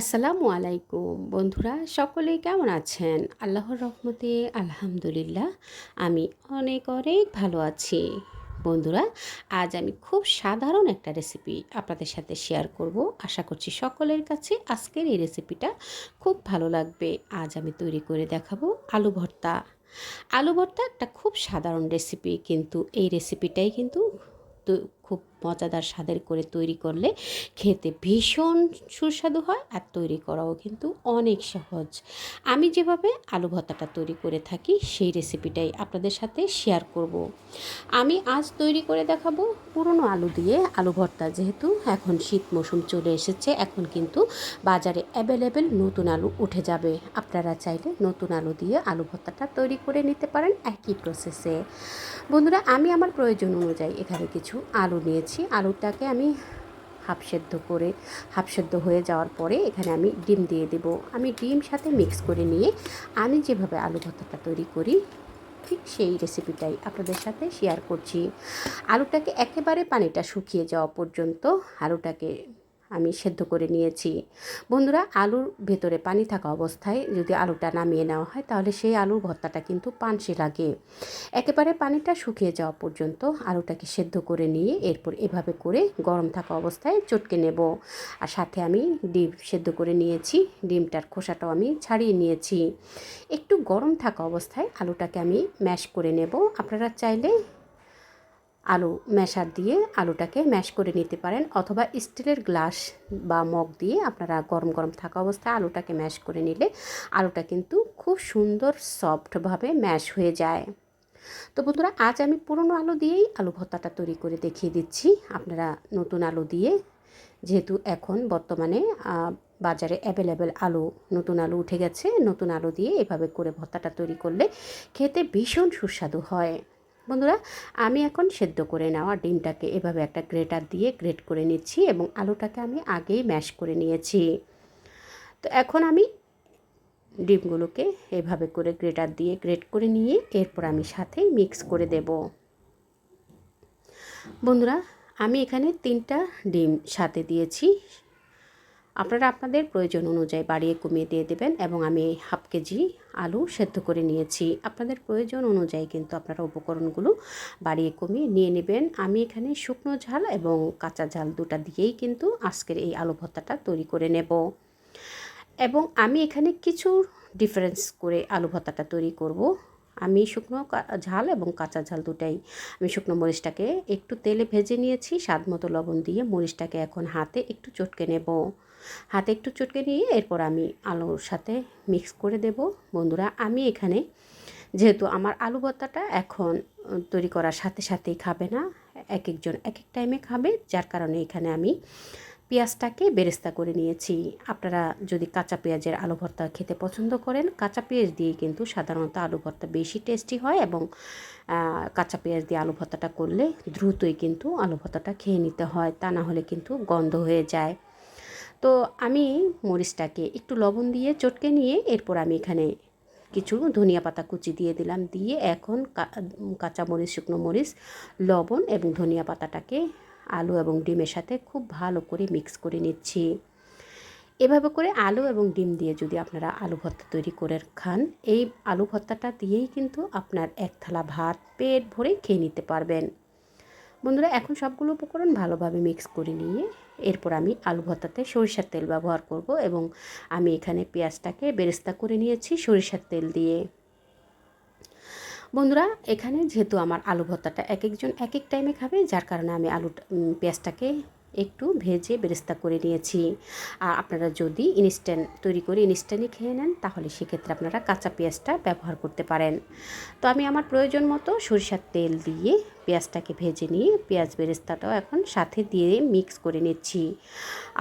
আসসালামু আলাইকুম বন্ধুরা সকলে কেমন আছেন? আল্লাহর রহমতে আলহামদুলিল্লাহ, আমি অনেক অনেক ভালো আছি। বন্ধুরা, আজ আমি খুব সাধারণ একটা রেসিপি আপনাদের সাথে শেয়ার করব। আশা করছি সকলের কাছে আজকের এই রেসিপিটা খুব ভালো লাগবে। আজ আমি তৈরি করে দেখাবো আলু ভর্তা। আলু ভর্তা একটা খুব সাধারণ রেসিপি কিন্তু এই রেসিপিটাই কিন্তু খুব মজাদার স্বাদের করে তৈরি করলে খেতে ভীষণ সুস্বাদু হয় আর তৈরি করাও কিন্তু অনেক সহজ। আমি যেভাবে আলু ভর্তাটা তৈরি করে থাকি সেই রেসিপিটাই আপনাদের সাথে শেয়ার করব। আমি আজ তৈরি করে দেখাবো পুরনো আলু দিয়ে আলু ভর্তা। যেহেতু এখন শীত মৌসুম চলে এসেছে, এখন কিন্তু বাজারে অ্যাভেলেবেল নতুন আলু উঠে যাবে। আপনারা চাইলে নতুন আলু দিয়ে আলু ভর্তাটা তৈরি করে নিতে পারেন একই প্রসেসে বন্ধুরা, আমি আমার প্রয়োজন অনুযায়ী এখানে কিছু আলু নিয়েছি নিয়েছি। আলুটাকে আমি হাফ সেদ্ধ করে, হাফ সেদ্ধ হয়ে যাওয়ার পরে এখানে আমি ডিম দিয়ে দেব। আমি ডিম সাথে মিক্স করে নিয়ে আমি যেভাবে আলু ভর্তাটা তৈরি করি, ঠিক সেই রেসিপিটাই আপনাদের সাথে শেয়ার করছি। আলুটাকে একেবারে পানিটা শুকিয়ে যাওয়া পর্যন্ত আলুটাকে আমি সেদ্ধ করে নিয়েছি। বন্ধুরা, আলুর ভেতরে পানি থাকা অবস্থায় যদি আলুটা নামিয়ে নেওয়া হয়, তাহলে সেই আলুর ভর্তাটা কিন্তু পানসে লাগে। একেবারে পানিটা শুকিয়ে যাওয়া পর্যন্ত আলুটাকে সেদ্ধ করে নিয়ে এরপর এভাবে করে গরম থাকা অবস্থায় চটকে নেব। আর সাথে আমি ডিম সেদ্ধ করে নিয়েছি। ডিমটার খোসাটাও আমি ছাড়িয়ে নিয়েছি। একটু গরম থাকা অবস্থায় আলুটাকে আমি ম্যাশ করে নেব। আপনারা চাইলে আলু ম্যাশার দিয়ে আলুটাকে ম্যাশ করে নিতে পারেন অথবা স্টিলের গ্লাস বা মগ দিয়ে আপনারা গরম গরম থাকা অবস্থায় আলুটাকে ম্যাশ করে নিলে আলুটা কিন্তু খুব সুন্দর সফটভাবে ম্যাশ হয়ে যায়। তো বন্ধুরা, আজ আমি পুরনো আলু দিয়েই আলু ভর্তাটা তৈরি করে দেখিয়ে দিচ্ছি। আপনারা নতুন আলু দিয়ে, যেহেতু এখন বর্তমানে বাজারে অ্যাভেলেবেল আলু, নতুন আলু উঠে গেছে, নতুন আলু দিয়ে এভাবে করে ভর্তাটা তৈরি করলে খেতে ভীষণ সুস্বাদু হয়। বন্ধুরা, আমি এখন সেদ্ধ করে নেওয়া ডিমটাকে এভাবে একটা গ্রেটার দিয়ে গ্রেট করে নিচ্ছি এবং আলুটাকে আমি আগেই ম্যাশ করে নিয়েছি। তো এখন আমি ডিমগুলোকে এভাবে করে গ্রেটার দিয়ে গ্রেট করে নিয়ে এরপর আমি সাথেই মিক্স করে দেব। বন্ধুরা, আমি এখানে তিনটা ডিম সাথে দিয়েছি। আপনারা আপনাদের প্রয়োজন অনুযায়ী বাড়িয়ে কমিয়ে দিয়ে দেবেন এবং আমি হাফ কেজি আলু সেদ্ধ করে নিয়েছি। আপনাদের প্রয়োজন অনুযায়ী কিন্তু আপনারা উপকরণগুলো বাড়িয়ে কমিয়ে নিয়ে নেবেন। আমি এখানে শুকনো ঝাল এবং কাঁচা ঝাল দুটা দিয়েই কিন্তু আজকের এই আলু ভর্তাটা তৈরি করে নেব। এবং আমি এখানে কিছু ডিফারেন্স করে আলু ভর্তাটা তৈরি করব। আমি শুকনো ঝাল এবং কাঁচা ঝাল দুটাই, আমি শুকনো মরিচটাকে একটু তেলে ভেজে নিয়েছি, স্বাদ মতো লবণ দিয়ে মরিচটাকে এখন হাতে একটু চটকে নেব। হাতে একটু চটকে নিয়ে এরপর আমি আলুর সাথে মিক্স করে দেব। বন্ধুরা, আমি এখানে যেহেতু আমার আলু ভর্তাটা এখন তৈরি করার সাথে সাথেই খাবে না এক একজন এক এক টাইমে খাবে, যার কারণে এখানে আমি পেঁয়াজটাকে বেরেস্তা করে নিয়েছি। আপনারা যদি কাঁচা পেঁয়াজের আলু ভর্তা খেতে পছন্দ করেন, কাঁচা পেঁয়াজ দিয়ে কিন্তু সাধারণত আলু ভর্তা বেশি টেস্টি হয় এবং কাঁচা পেঁয়াজ দিয়ে আলু ভর্তাটা করলে দ্রুতই কিন্তু আলু ভর্তাটা খেয়ে নিতে হয়, তা না হলে কিন্তু গন্ধ হয়ে যায়। তো আমি মরিচটাকে একটু লবণ দিয়ে চটকে নিয়ে এরপর আমি এখানে কিছু ধনিয়া পাতা কুচি দিয়ে দিলাম, দিয়ে এখন কাঁচা মরিচ, শুকনো মরিচ, লবণ এবং ধনিয়া পাতাটাকে আলু এবং ডিমের সাথে খুব ভালো করে মিক্স করে নিচ্ছি। এভাবে করে আলু এবং ডিম দিয়ে যদি আপনারা আলু ভর্তা তৈরি করে খান, এই আলু ভর্তাটা দিয়েই কিন্তু আপনার এক থালা ভাত পেট ভরে খেয়ে নিতে পারবেন। বন্ধুরা, এখন সবগুলো উপকরণ ভালোভাবে মিক্স করে নিয়ে এরপর আমি আলু ভর্তাতে সরিষার তেল ব্যবহার করব এবং আমি এখানে পেঁয়াজটাকে বেরেস্তা করে নিয়েছি সরিষার তেল দিয়ে। বন্ধুরা, এখানে যেহেতু আমার আলু ভর্তাটা এক একজন এক এক টাইমে খাবে, যার কারণে আমি আলু পেঁয়াজটাকে একটু ভেজে বেরেস্তা করে নিয়েছি। আর আপনারা যদি ইনস্ট্যান্ট তৈরি করে ইনস্ট্যান্টই খেয়ে নেন, তাহলে সেক্ষেত্রে আপনারা কাঁচা পেঁয়াজটা ব্যবহার করতে পারেন। তো আমি আমার প্রয়োজন মতো সরিষার তেল দিয়ে পেঁয়াজটাকে ভেজে নিয়ে পেঁয়াজ বেরেস্তাটাও এখন সাথে দিয়ে মিক্স করে নিচ্ছি।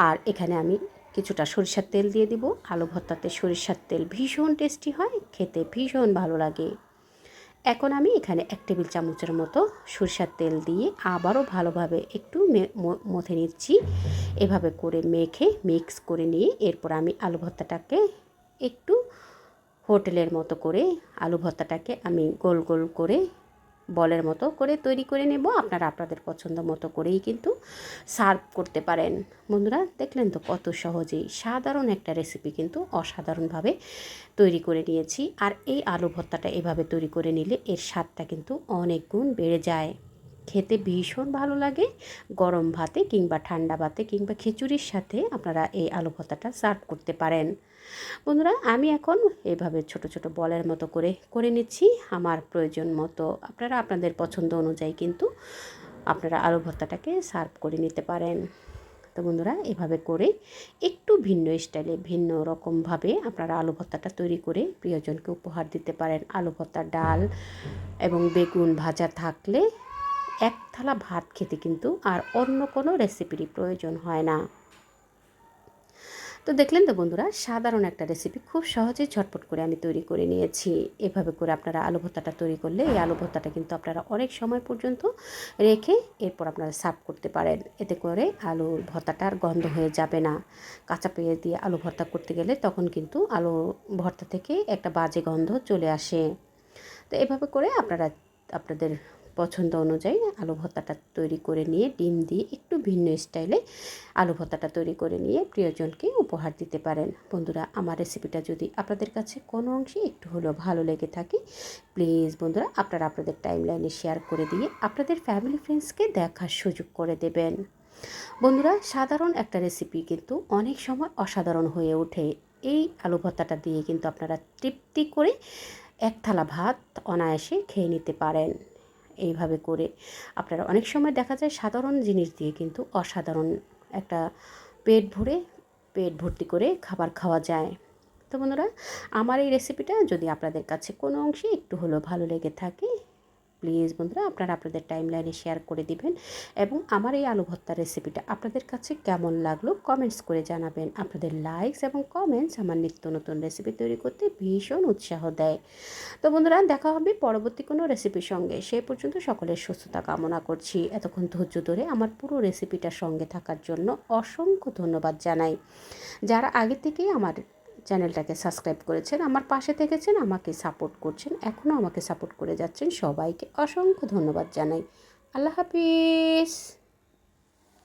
আর এখানে আমি কিছুটা সরিষার তেল দিয়ে দিব। আলু ভর্তাতে সরিষার তেল ভীষণ টেস্টি হয়, খেতে ভীষণ ভালো লাগে। এখন আমি এখানে এক টেবিল চামচের মতো সরষার তেল দিয়ে আবারও ভালোভাবে একটু মথে নিচ্ছি। এভাবে করে মেখে মিক্স করে নিয়ে এরপর আমি আলু ভর্তাটাকে একটু হোটেলের মতো করে, আলু ভর্তাটাকে আমি গোল গোল করে বলের মতো করে তৈরি করে নেব। আপনারা আপনাদের পছন্দ মতো করেই কিন্তু সার্ভ করতে পারেন। বন্ধুরা, দেখলেন তো কত সহজেই সাধারণ একটা রেসিপি কিন্তু অসাধারণভাবে তৈরি করে নিয়েছি। আর এই আলু ভর্তাটা এভাবে তৈরি করে নিলে এর স্বাদটা কিন্তু অনেক গুণ বেড়ে যায়। খেতে ভীষণ ভালো লাগে। গরম ভাতে কিংবা ঠান্ডা ভাতে কিংবা খিচুড়ির সাথে আপনারা এই আলু ভর্তাটা সার্ভ করতে পারেন। বন্ধুরা, আমি এখন এভাবে ছোট ছোট বলের মতো করে করে নিচ্ছি আমার প্রয়োজন মতো। আপনারা আপনাদের পছন্দ অনুযায়ী কিন্তু আপনারা আলু ভর্তাটাকে সার্ভ করে নিতে পারেন। তো বন্ধুরা, এভাবে করে একটু ভিন্ন স্টাইলে ভিন্ন রকমভাবে আপনারা আলু ভর্তাটা তৈরি করে প্রিয়জনকে উপহার দিতে পারেন। আলু ভর্তা ডাল এবং বেগুন ভাজা থাকলে এক থালা ভাত খেতে কিন্তু আর অন্য কোনো রেসিপিরই প্রয়োজন হয় না। তো দেখলেন তো বন্ধুরা, সাধারণ একটা রেসিপি খুব সহজেই ঝটপট করে আমি তৈরি করে নিয়েছি। এভাবে করে আপনারা আলু ভর্তাটা তৈরি করলে এই আলু ভর্তাটা কিন্তু আপনারা অনেক সময় পর্যন্ত রেখে এরপর আপনারা সার্ভ করতে পারেন। এতে করে আলুর ভর্তাটার গন্ধ হয়ে যাবে না। কাঁচা পেঁয়াজ দিয়ে আলু ভর্তা করতে গেলে তখন কিন্তু আলু ভর্তা থেকে একটা বাজে গন্ধ চলে আসে। তো এভাবে করে আপনারা, আপনাদের পছন্দ অনুযায়ী আলু ভর্তাটা তৈরি করে নিয়ে, ডিম দিয়ে একটু ভিন্ন স্টাইলে আলু ভর্তাটা তৈরি করে নিয়ে প্রিয়জনকে উপহার দিতে পারেন। বন্ধুরা, আমার রেসিপিটা যদি আপনাদের কাছে কোনো অংশে একটু হলেও ভালো লেগে থাকে, প্লিজ বন্ধুরা, আপনারা আপনাদের টাইম লাইনে শেয়ার করে দিয়ে আপনাদের ফ্যামিলি ফ্রেন্ডসকে দেখার সুযোগ করে দেবেন। বন্ধুরা, সাধারণ একটা রেসিপি কিন্তু অনেক সময় অসাধারণ হয়ে ওঠে। এই আলু ভর্তাটা দিয়ে কিন্তু আপনারা তৃপ্তি করে এক থালা ভাত অনায়াসে খেয়ে নিতে পারেন। এইভাবে করে। আপনারা অনেক সময় দেখা যায় সাধারণ জিনিস দিয়ে কিন্তু অসাধারণ একটা পেট ভরে, পেট ভর্তি করে খাবার খাওয়া যায়। তো বন্ধুরা, আমার এই রেসিপিটা যদি আপনাদের কাছে কোনো অংশে একটু হলেও ভালো লেগে থাকে প্লিজ বন্ধুরা আপনারা আপনাদের টাইম লাইনে শেয়ার করে দিবেন এবং আমার এই আলু ভর্তার রেসিপিটা আপনাদের কাছে কেমন লাগল কমেন্টস করে জানাবেন। আপনাদের লাইকস এবং কমেন্টস আমার নিত্য নতুন রেসিপি তৈরি করতে ভীষণ উৎসাহ দেয়। তো বন্ধুরা, দেখা হবে পরবর্তী কোনো রেসিপির সঙ্গে। সেই পর্যন্ত সকলের সুস্থতা কামনা করছি। এতক্ষণ ধৈর্য ধরে আমার পুরো রেসিপিটার সঙ্গে থাকার জন্য অসংখ্য ধন্যবাদ জানাই। যারা আগে থেকেই আমার চ্যানেলটাকে সাবস্ক্রাইব করেছেন, আমার পাশে থেকেছেন, আমাকে সাপোর্ট করছেন এখনও আমাকে সাপোর্ট করে যাচ্ছেন সবাইকে অসংখ্য ধন্যবাদ জানাই। আল্লাহ হাফিজ।